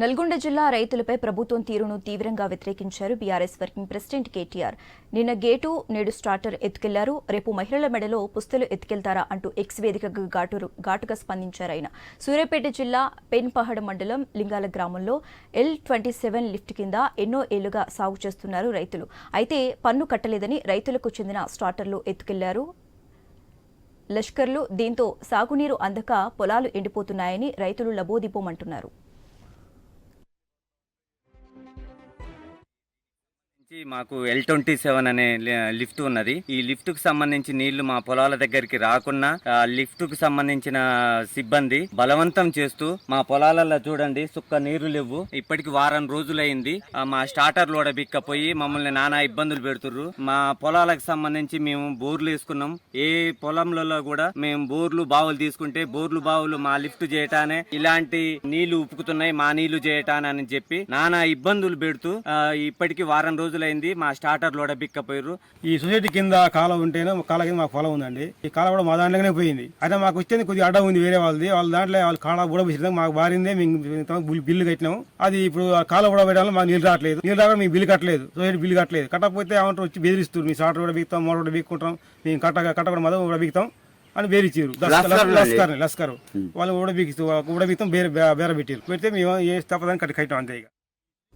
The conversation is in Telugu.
నల్గొండ జిల్లా రైతులపై ప్రభుత్వం తీరును తీవ్రంగా వ్యతిరేకించారు బీఆర్ఎస్ వర్కింగ్ ప్రెసిడెంట్ కేటీఆర్. నిన్న గేటు నేడు స్టార్టర్ ఎత్తుకెళ్ళారు. రేపు మహిళల మెడలో పుస్తలు ఎత్తుకెళ్తారా అంటూ ఎక్స్ వేదికగా ఘాటు ఘాటుగా స్పందించారు ఆయన. సూర్యాపేట జిల్లా పెన్పహడ్ మండలం లింగాల గ్రామంలో ఎల్ ట్వంటీ సెవెన్ లిఫ్ట్ కింద ఎన్నో ఏళ్ళుగా సాగు చేస్తున్నారు రైతులు. అయితే పన్ను కట్టలేదని రైతులకు చెందిన స్టార్టర్లు ఎత్తుకెళ్ళారు. లష్కర్లు దీంతో సాగునీరు అందక పొలాలు ఎండిపోతున్నాయని రైతులు లబోదిపోమంటున్నారు. వచ్చి మాకు ఎల్ ట్వంటీ సెవెన్ అనే లిఫ్ట్ ఉన్నది. ఈ లిఫ్ట్కు సంబంధించి నీళ్ళు మా పొలాల దగ్గరికి రాకుండా లిఫ్ట్కు సంబంధించిన సిబ్బంది బలవంతం చేస్తూ మా పొలాలలో చూడండి సుక్క నీరు లేవు. ఇప్పటికి వారం రోజులైంది. మా స్టార్టర్ కూడా బిక్కపోయి మమ్మల్ని నానా ఇబ్బందులు పెడుతుర్రు. మా పొలాలకు సంబంధించి మేము బోర్లు వేసుకున్నాం. ఏ పొలంలలో కూడా మేము బోర్లు బావులు తీసుకుంటే బోర్లు బావులు మా లిఫ్ట్ చేయటానే ఇలాంటి నీళ్ళు ఉపుకుతున్నాయి మా నీళ్ళు చేయటానని చెప్పి నానా ఇబ్బందులు పెడుతూ ఇప్పటికి వారం రోజులు రోజులైంది మా స్టార్టర్లు కూడా బిక్కపోయారు ఈ సొసైటీ కింద కాలం ఉంటేనే కాల కింద మాకు పొలం ఉందండి. ఈ కాలం కూడా మా దాంట్లోనే పోయింది. అయితే మాకు వచ్చేది కొద్దిగా అడ్డ ఉంది వేరే వాళ్ళది. వాళ్ళ దాంట్లో వాళ్ళ కాల కూడా పోసింది మాకు బారిందే మేము బిల్లు- కట్టినాము అది ఇప్పుడు ఆ కాలం కూడా పెట్టాలి మాకు నీళ్ళు రావట్లేదు. నీళ్ళు రావడం మేము బిల్లు కట్టలేదు. సొసైటీ బిల్లు కట్టలేదు. కట్టకపోతే ఏమంటారు? వచ్చి బెదిరిస్తారు మీ సాటర్ కూడా బిగుతాం మోటార్ కూడా బిక్కుంటాం. మేము కట్ట కట్టకుండా మదం కూడా బిగుతాం అని బేరిచ్చారు లస్కర్ లస్కర్. వాళ్ళు కూడా బిగుతూ కూడా బిగుతాం బేర బేర పెట్టారు పెడితే మేము ఏ తప్పదని కట్టి కట్టాం అంతే ఇక.